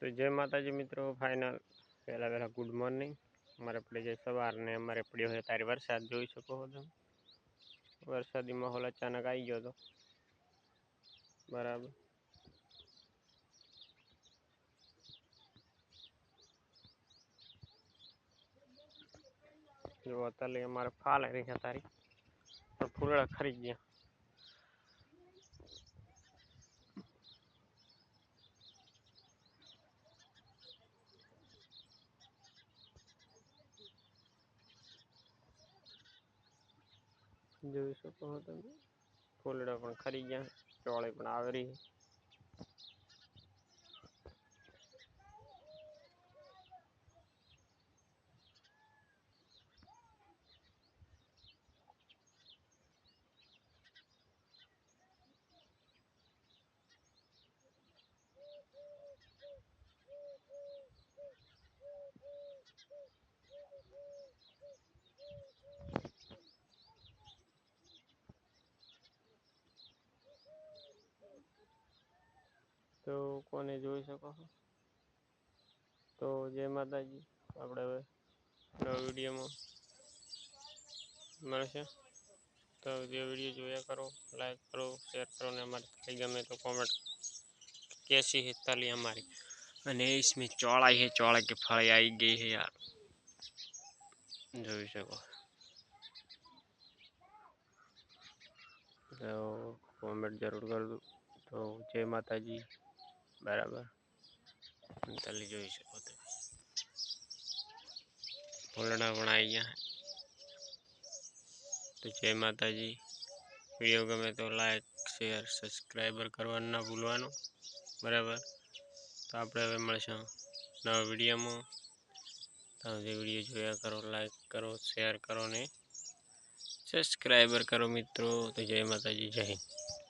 तो जय माता जी मित्रों फाइनल पहला पहला गुड मॉर्निंग हमारे पड़े जाए सवार ने हमारे पड़ी हुए तारी वरसाद जो सको तुम वरसादी माहौल अचानक आई गो तो बराबर जो अतल फाल है तारी तो फूल खरीद गया જોઈ શકો છો તમે ફૂલડા પણ ખરી ગયા ચોળે પણ આવેરી तो कोनी જોઈ શકો તો જય માતાજી આપણે આ વિડિયોમાં માણશે તો જે વિડિયો જોયા કરો લાઈક કરો શેર કરો ને અમારા પેજ અમે તો કમેન્ટ કેસી છે તલી અમારી અને આ ઇસમે ચોળાઈ છે ચોળકે ફળ આવી ગઈ છે યાર જોઈ શકો તો કમેન્ટ જરૂર કરજો તો જય માતાજી બરાબર ચાલી જોઈ શકો તો ભોલડા પણ આવી ગયા તો જય માતાજી વિડીયો ગમે તો લાઈક શેર સબસ્ક્રાઈબર કરવાનું ના ભૂલવાનું બરાબર તો આપણે હવે મળશું નવા વિડીયોમાં તમે જે વિડીયો જોયા કરો લાઈક કરો શેર કરો ને સબસ્ક્રાઈબર કરો મિત્રો તો જય માતાજી જય હિન્દ